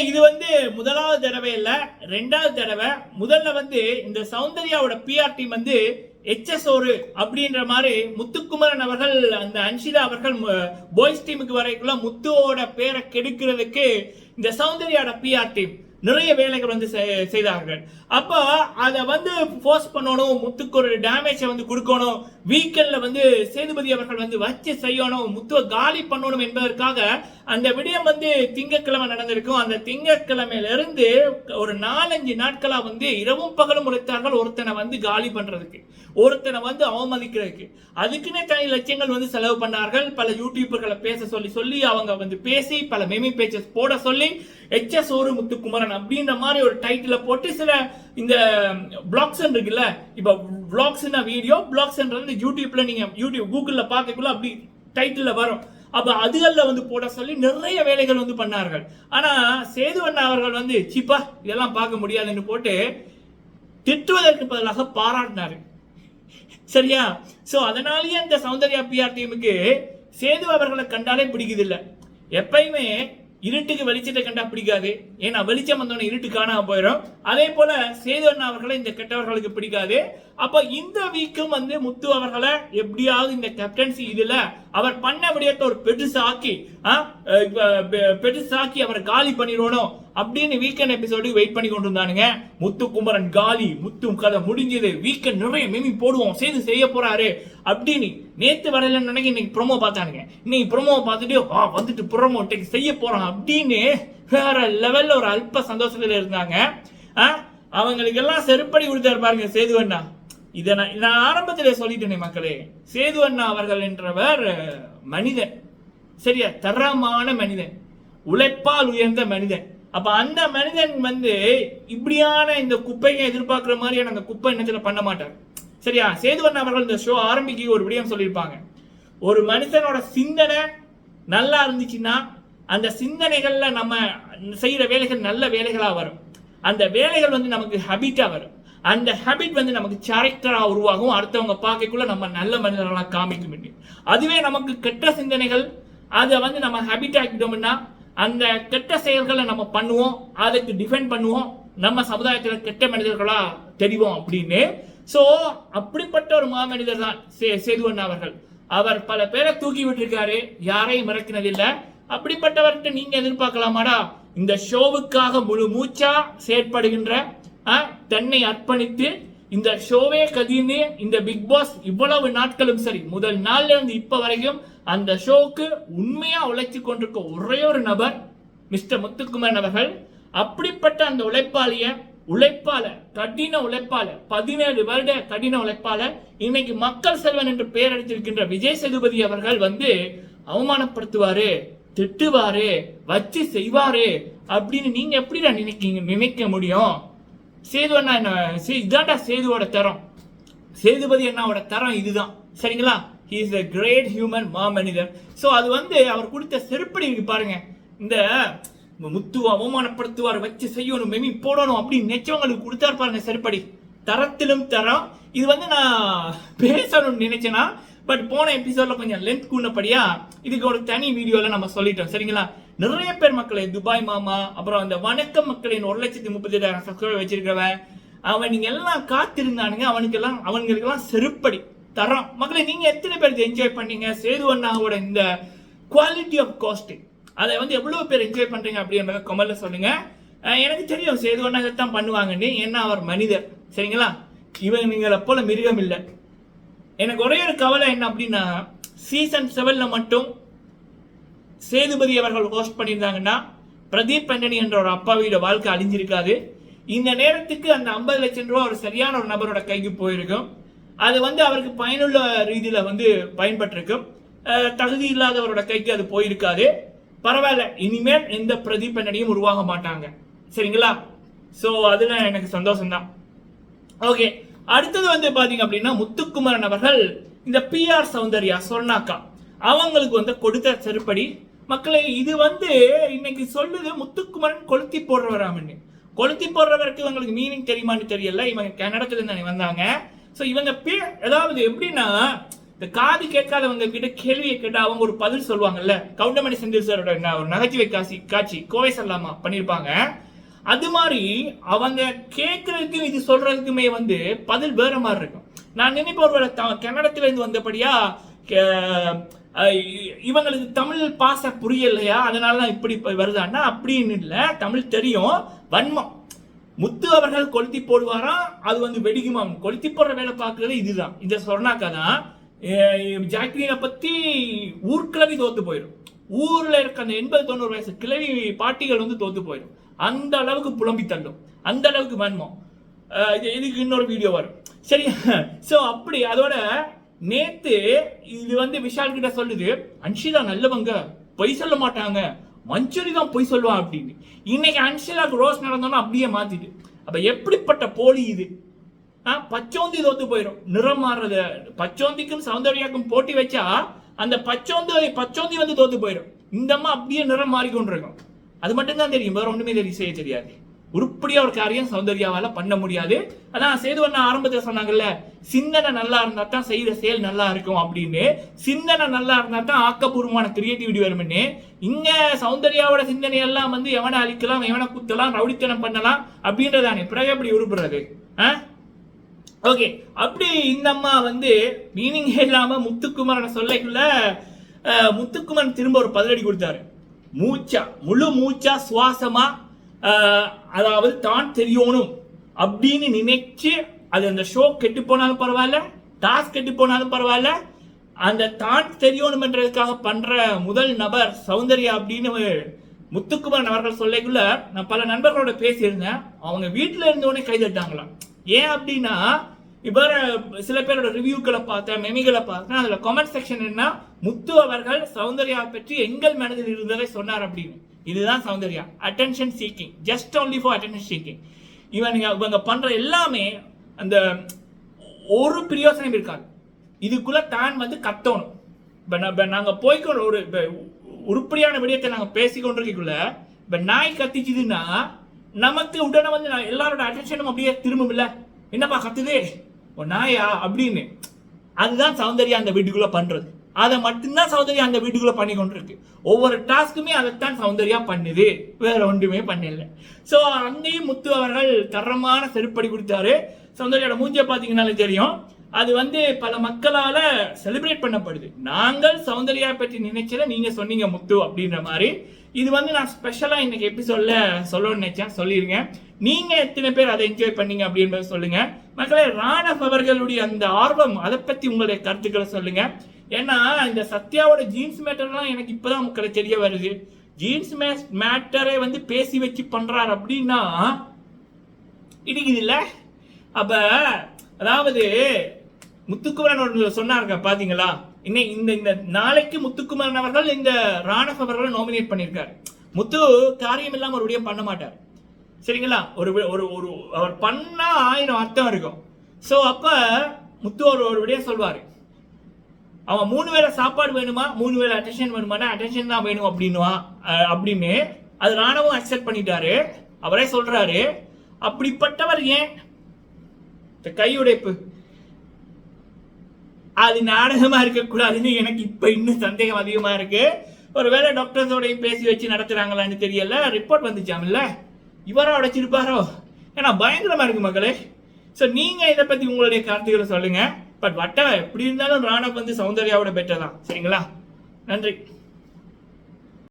இது வந்து முதலாவது தடவை இல்ல. ரெண்டாவது தடவை. முதல்ல வந்து இந்த சௌந்தர்யாவோட பிஆர் டீம் வந்து எச்எஸ்ஓரு அப்படின்ற மாதிரி முத்துக்குமரன் அவர்கள் அந்த அன்ஷிதா அவர்கள் பாய்ஸ் டீமுக்கு வரைக்குள்ள முத்துவோட பேரை கெடுக்கிறதுக்கு இந்த சௌந்தர்யாவோட பிஆர் டீம் நிறைய வேலைகள் வந்து செ- செய்தார்கள். அப்போ அதை வந்து ஃபோர்ஸ் பண்ணணும் முத்துக்கு ஒரு டேமேஜை வந்து கொடுக்கணும் வீக்கெண்ட்ல வந்து சேதுபதி அவர்கள் வந்து வச்சு செய்யணும் முத்துவை காலி பண்ணணும் என்பதற்காக அந்த விடயம் வந்து திங்கட்கிழமை நடந்திருக்கும். அந்த திங்கக்கிழமையிலிருந்து ஒரு நாலஞ்சு நாட்களா வந்து இரவும் பகலும் உழைத்தார்கள் ஒருத்தனை வந்து காலி பண்றதுக்கு. ஒருத்தனை வந்து அவமதிக்கிறதுக்கு. அதுக்குன்னே தனி லட்சியங்கள் வந்து செலவு பண்ணார்கள். பல யூடியூபர்களை பேச சொல்லி சொல்லி அவங்க வந்து பேசி பல மெமி பேச்சஸ் போட சொல்லி எச்எஸ் ஒரு முத்துக்குமரன் அப்படின்ற மாதிரி ஒரு டைட்டில போட்டு சில இந்த பிளாக்ஸ் இருக்குல்ல இப்போ பிளாக்ஸ்னா வீடியோ பிளாக்ஸ்ன்றது யூடியூப்ல நீங்க யூடியூப் கூகுளில் பார்க்கக்குள்ள அப்படி டைட்டில் வரும். அப்போ அதுகளில் வந்து போட சொல்லி நிறைய வேலைகள் வந்து பண்ணார்கள். ஆனால் சேதுவண்ணா அவர்கள் வந்து சிப்பா இதெல்லாம் பார்க்க முடியாதுன்னு போட்டு திட்டுவதற்கு பதிலாக பாராட்டினார். சரியா? ஸோ அதனாலேயே அந்த சௌந்தர்யா பிஆர் டீமுக்கு சேது அவர்களை கண்டாலே பிடிக்குது இல்லை. எப்பயுமே இருட்டுக்கு வெளிச்சத்தை கண்டா பிடிக்காது. ஏன்னா வெளிச்சம் வந்தோடனே இருட்டு காணாம போயிடும். அதே போல சேது அவர்களை இந்த கெட்டவர்களுக்கு பிடிக்காது. அப்ப இந்த வீக்கும் வந்து முத்து அவர்களை எப்படியாவது இந்த கேப்டன்சி இதுல அவர் பண்ண விடயத்தை ஒரு பெருசாக்கி ஆ, பெ- பெருசாக்கி அவரை காலி பண்ணிடணும். அப்படின்னு வீக்கெண்ட் எபிசோடு வெயிட் பண்ணி கொண்டு இருந்தானுங்க முத்து குமரன் காலி முத்து கதை முடிஞ்சது. வீக்கெண்ட் நிறைய மேமி போடுவோம். சேர்ந்து செய்ய போறாரு. அப்படின்னு நேத்து வரையில நினைக்க இன்னைக்கு ப்ரொமோ பார்த்தானுங்க. இன்னைக்கு ப்ரோமோ பார்த்துட்டு ஆ வந்துட்டு ப்ரொமோ டெக் செய்ய போறான். அப்படின்னு வேற லெவல்ல ஒரு அல்ப சந்தோஷத்துல இருந்தாங்க. ஆ, அவங்களுக்கெல்லாம் செருப்படி கொடுத்தாரு பாருங்க சேது அண்ணா. இதை நான் நான் ஆரம்பத்தில் சொல்லிட்டேனே மக்களே. சேது அண்ணா அவர்கள் என்றவர் மனிதன். சரியா? தரமான மனிதன். உழைப்பால் உயர்ந்த மனிதன். அப்ப அந்த மனிதன் வந்து இப்படியான இந்த குப்பையை எதிர்பார்க்கிற மாதிரியான அந்த குப்பை என்னத்துல பண்ண மாட்டார். சரியா? சேதுவன் அவர்கள் இந்த ஷோ ஆரம்பிக்க ஒரு விடயம் சொல்லியிருப்பாங்க. ஒரு மனுஷனோட சிந்தனை நல்லா இருந்துச்சுன்னா அந்த சிந்தனைகள்ல நம்ம செய்யற வேலைகள் நல்ல வேலைகளா வரும். அந்த வேலைகள் வந்து நமக்கு ஹபிட்டா வரும். அந்த ஹபிட் வந்து நமக்கு கேரக்டரா உருவாகும். அடுத்தவங்க பார்க்கக்குள்ள நம்ம நல்ல மனிதர்களாக காமிக்கும் என்று. அதுவே நமக்கு கெட்ட சிந்தனைகள் அதை வந்து நம்ம ஹபிட் ஆக்கிட்டோம்னா அந்த கெட்ட செயல்களை நம்ம பண்ணுவோம் அதுக்கு டிஃபெண்ட் பண்ணுவோம் நம்ம சமுதாயத்தில் கெட்ட மனிதர்களா தெரிவோம் அப்படின்னு. ஸோ அப்படிப்பட்ட ஒரு மாமனிதர் தான் சேதுவன் அவர்கள். அவர் பல பேரை தூக்கி விட்டுருக்காரு யாரையும் மறக்கினதில்லை அப்படிப்பட்டவர்கிட்ட நீங்க எதிர்பார்க்கலாமாடா? இந்த ஷோவுக்காக முழு மூச்சா செயற்படுகின்ற ஆ, தன்னை அர்ப்பணித்து இந்த ஷோவே கதின்னு இந்த பிக் பாஸ் இவ்வளவு நாட்களும் சரி முதல் நாள்ல இருந்து இப்ப வரைக்கும் அந்த ஷோவுக்கு உண்மையாக உழைச்சி கொண்டிருக்க ஒரே ஒரு நபர் மிஸ்டர் முத்துக்குமரன் அவர்கள். அப்படிப்பட்ட அந்த உழைப்பாளிய உழைப்பால கடின உழைப்பால பதினேழு வருட கடின உழைப்பால இன்னைக்கு மக்கள் செல்வன் என்று பெயர் அடித்திருக்கின்ற விஜய் சேதுபதி அவர்கள் வந்து அவமானப்படுத்துவாரு திட்டுவாரு வச்சு செய்வாரு அப்படின்னு நீங்க எப்படிடா நினைக்கீங்க நினைக்க முடியும்? சேது அண்ணா என்ன சே- இதான்டா சேதுவோட தரம். சேதுபதி அண்ணாவோட தரம் இதுதான். சரிங்களா? இஸ் எ கிரேட் ஹியூமன் மா மனிதர் ஸோ அது வந்து அவர் கொடுத்த செருப்படி இருக்கு பாருங்க. இந்த முத்துவ அவமானப்படுத்துவார் வச்சு செய்யணும் மெமி போடணும் அப்படின்னு நினைச்சவங்களுக்கு கொடுத்தாரு பாருங்க செருப்படி. தரத்திலும் தரம். இது வந்து நான் பேசணும்னு நினைச்சேன்னா பட் போன எபிசோட்ல கொஞ்சம் லென்த் கூடப்படியா இதுக்கு ஒரு தனி வீடியோல நம்ம சொல்லிட்டோம். சரிங்களா? நிறைய பேர் மக்களை துபாய் மாமா அப்புறம் அந்த வணக்கம் மக்களின் ஒரு லட்சத்தி முப்பத்தி எட்டாயிரம் சப்ஸ்கிரைபர் வச்சிருக்கிறவன். அவன் நீங்க எல்லாம் காத்திருந்தானுங்க அவனுக்கெல்லாம் அவனுங்களுக்கெல்லாம் செருப்படி. தரம். மக்களை நீங்கள் எத்தனை பேர் என்ஜாய் பண்ணீங்க? சேது அண்ணாவோட இந்த குவாலிட்டி ஆஃப் காஸ்டிங் அதை வந்து எவ்வளோ பேர் என்ஜாய் பண்ணுறீங்க அப்படின்றத கமலில் சொல்லுங்கள் எனக்கு தெரியும் சேது அண்ணா தான் பண்ணுவாங்கன்னு ஏன்னா அவர் மனிதர். சரிங்களா? இவன் நீங்களை போல மிருகம் இல்லை. எனக்கு ஒரே ஒரு கவலை என்ன அப்படின்னா சீசன் செவனில் மட்டும் சேதுபதி அவர்கள் ஹோஸ்ட் பண்ணியிருந்தாங்கன்னா பிரதீப் பண்டனி என்ற ஒரு அப்பாவியோட வாழ்க்கை அழிஞ்சிருக்காது. இந்த நேரத்துக்கு அந்த ஐம்பது லட்சம் ரூபா ஒரு சரியான ஒரு நபரோட கைக்கு போயிருக்கும். அது வந்து அவருக்கு பயனுள்ள ரீதியில் வந்து பயன்பட்டிருக்கும் தகுதி இல்லாதவரோட கைக்கு அது போயிருக்காது. பரவாயில்ல இனிமேல் எந்த பிரதீப் உருவாக மாட்டாங்க. சரிங்களா? ஸோ அதில் எனக்கு சந்தோஷம்தான். ஓகே அடுத்தது வந்து பார்த்தீங்க அப்படின்னா முத்துக்குமரன் அவர்கள் இந்த பிஆர் சௌந்தர்யா சொன்னாக்கா அவங்களுக்கு வந்து கொடுத்த செருப்படி. மக்களை இது வந்து இன்னைக்கு சொல்லுது முத்துக்குமரன் கொளுத்தி போடுறவராமன்னு கொளுத்தி போடுறவருக்கு இவங்களுக்கு மீனிங் தெரியுமான்னு தெரியல. இவங்க கன்னடத்துல இருந்து வந்தாங்க. ஸோ இவங்க பே அதாவது எப்படின்னா இந்த காது கேட்காதவங்க கிட்ட கேள்வியை கேட்டால் அவங்க ஒரு பதில் சொல்லுவாங்கல்ல? கவுண்டமணி செந்தில் சாரோட ஒரு நகைச்சுவை காட்சி காட்சி கோவை செல்லாமா பண்ணியிருப்பாங்க அது மாதிரி அவங்க கேட்கறதுக்கும் இது சொல்றதுக்குமே வந்து பதில் வேற மாதிரி இருக்கும். நான் நினைப்பவர்களை ஒருவேளை த- வந்தபடியா கே- இவங்களுக்கு தமிழ் பாச புரியலையா? அதனால தான் இப்படி வருதான்னா அப்படின்னு இல்லை தமிழ் தெரியும். வன்மம். முத்து அவர்கள் கொளுத்தி போடுவாராம் அது வந்து வெடிக்குமாம். கொளுத்தி போடுற வேலை பார்க்கறது இதுதான். இந்த சொன்னாக்கா தான் அஹ் ஜாக்லினை ஊர்கிழவி தோத்து போயிடும். ஊரில் இருக்க அந்த எண்பது தொண்ணூறு வயசு கிழவி பாட்டிகள் வந்து தோத்து போயிடும். அந்த அளவுக்கு புலம்பி தள்ளும். அந்த அளவுக்கு வன்மம் இது- இதுக்கு இன்னொரு வீடியோ வரும். சரி ஸோ அப்படி அதோட நேத்து இது வந்து விஷால் கிட்ட சொல்லுது அன்ஷிதா நல்லவங்க பொய் சொல்ல மாட்டாங்க. மஞ்சுரி தான் பொய் சொல்லுவான் அப்படின்னு. இன்னைக்கு அன்ஷிலாக்கு ரோஸ் நடந்தோன்னா அப்படியே மாத்திட்டு. அப்ப எப்படிப்பட்ட போலி இது? பச்சோந்தி தோத்து போயிடும் நிறம் மாறுறது. பச்சோந்திக்கும் சௌந்தர்யாக்கும் போட்டி வச்சா அந்த பச்சோந்தி பச்சோந்தி வந்து தோத்து போயிடும் இந்தம்மா அப்படியே நிறம் மாறிக்கொண்டிருக்கும். அது மட்டும்தான் தெரியும். வேற ஒண்ணுமே தெரியும். செய்ய தெரியாது. உருப்படியாக ஒரு காரியம் சௌந்தர்யாவால் பண்ண முடியாது. அதான் சேதுவண்ணா ஆரம்பத்தில் சொன்னாங்கல்ல சிந்தனை நல்லா இருந்தா தான் செய்கிற செயல் நல்லா இருக்கும் அப்படின்னு. சிந்தனை நல்லா இருந்தா தான் ஆக்கப்பூர்வமான கிரியேட்டிவிட்டி வரும்னு. இங்கே சௌந்தர்யாவோட சிந்தனை எல்லாம் வந்து எவனை அழிக்கலாம் எவனை குத்தலாம் ரவுடித்தனம் பண்ணலாம் அப்படின்றதானே பிறகு எப்படி உருப்படுறது? ஆ? ஓகே. அப்படி இந்த அம்மா வந்து மீனிங் இல்லாமல் முத்துக்குமரனை சொல்லைக்குள்ள அஹ், முத்துக்குமரன் திரும்ப ஒரு பதிலடி கொடுத்தாரு. மூச்சா முழு மூச்சா சுவாசமாக அதாவது தான் தெரியணும் அப்படின்னு நினைச்சு அது அந்த ஷோ கெட்டு போனாலும் பரவாயில்ல டாஸ்க் கெட்டு போனாலும் பரவாயில்ல. அந்த தான் தெரியணும்ன்றதுக்காக பண்ற முதல் நபர் சௌந்தர்யா அப்படின்னு முத்துக்குமரன் அவர்கள் சொல்லைக்குள்ள நான் பல நண்பர்களோட பேசியிருந்தேன். அவங்க வீட்டில் இருந்தவனே கைதட்டாங்களாம் ஏன் அப்படின்னா இவர் சில பேரோட ரிவ்யூக்களை பார்த்தேன் மெமிகளை பார்த்தேன். அதில் கமெண்ட் செக்ஷன் என்ன? முத்து அவர்கள் சௌந்தர்யா பற்றி எங்கள் மனதில் இருந்ததை சொன்னார் அப்படின்னு. இதுதான் Soundarya. Attention seeking just only for attention seeking இவனுங்க இவங்க பண்ணுற எல்லாமே அந்த ஒரு பிரயோசனம் இருக்காது. இதுக்குள்ள தான் வந்து கத்தணும். இப்போ நான் இப்போ நாங்கள் போய்க்கொண்டு ஒரு இப்போ உருப்படியான விடயத்தை நாங்கள் பேசிக்கொண்டிருக்கக்குள்ள இப்போ நாய் கத்திச்சுதுன்னா நமக்கு உடனே வந்து நான் எல்லாரோட அட்டென்ஷனும் அப்படியே திரும்பும் என்னப்பா கத்துதே? ஓ நாயா? அப்படின்னு. அதுதான் சௌந்தர்யா அந்த வீட்டுக்குள்ளே பண்ணுறது அதை மட்டும்தான் சௌந்தர்யா அந்த வீட்டுக்குள்ள பண்ணி கொண்டிருக்கு. ஒவ்வொரு டாஸ்க்குமே அதைத்தான் சௌந்தர்யா பண்ணுது. வேற ஒன்றுமே பண்ணல. ஸோ அங்கேயும் முத்து அவர்கள் தரமான செருப்படி கொடுத்தாரு. சௌந்தர்யோட மூஞ்சியை பார்த்தீங்கன்னாலே தெரியும். அது வந்து பல மக்களால செலிப்ரேட் பண்ணப்படுது. நாங்கள் சௌந்தர்யா பற்றி நினைச்சத நீங்க சொன்னீங்க முத்து அப்படின்ற மாதிரி. இது வந்து நான் ஸ்பெஷலா இன்னைக்கு எபிசோட்ல சொல்லணும்னு நினைச்சேன். சொல்லிருங்க நீங்க எத்தனை பேர் அதை என்ஜாய் பண்ணீங்க அப்படின்றத சொல்லுங்க. மக்களே ராணவ் அவர்களுடைய அந்த ஆர்வம் அதை பத்தி உங்களுடைய கருத்துக்களை சொல்லுங்க. ஏன்னா இந்த சத்யாவோட ஜீன்ஸ் மேட்டர்லாம் எனக்கு இப்போதான் மக்களை தெரிய வருது. ஜீன்ஸ் மேட்டரை வந்து பேசி வச்சு பண்ணுறார் அப்படின்னா இடிக்குது இல்லை அப்போ அதாவது முத்துக்குமரன் ஒன்று சொன்னாருங்க பார்த்தீங்களா இன்னை இந்த இந்த நாளைக்கு முத்துக்குமரன் அவர்கள் இந்த ராணவ் அவர்களை நாமினேட் பண்ணியிருக்காரு. முத்து காரியம் இல்லாமல் ஒரு பண்ண மாட்டார். சரிங்களா? ஒரு ஒரு ஒரு அவர் பண்ணால் ஆயிரம் அர்த்தம் இருக்கும். ஸோ அப்போ முத்து ஒரு ஒரு விடயம் அவன் மூணு வேளை சாப்பாடு வேணுமா? மூணு வேளை அட்டென்ஷன் வேணுமானா அட்டென்ஷன் தான் வேணும் அப்படின்னுவான் அப்படின்னு அது ராணுவம் அக்செப்ட் பண்ணிட்டாரு. அவரே சொல்றாரு அப்படிப்பட்டவர் ஏன்? இந்த கையுடைப்பு அது நாடகமா இருக்கக்கூடாதுன்னு எனக்கு இப்ப இன்னும் சந்தேகம் அதிகமா இருக்கு. ஒருவேளை டாக்டர்ஸோடையும் பேசி வச்சு நடத்துறாங்களான்னு தெரியல. ரிப்போர்ட் வந்துச்சாமில்ல? இவரா உடைச்சிருப்பாரோ? ஏன்னா பயங்கரமா இருக்கு மக்களே. ஸோ நீங்க இதை பத்தி உங்களுடைய கருத்துக்களை சொல்லுங்க. பட் வட்ட எப்படி இருந்தாலும் ராணப் வந்து சௌந்தர்யாவோட பெட்டர் தான். சரிங்களா? நன்றி.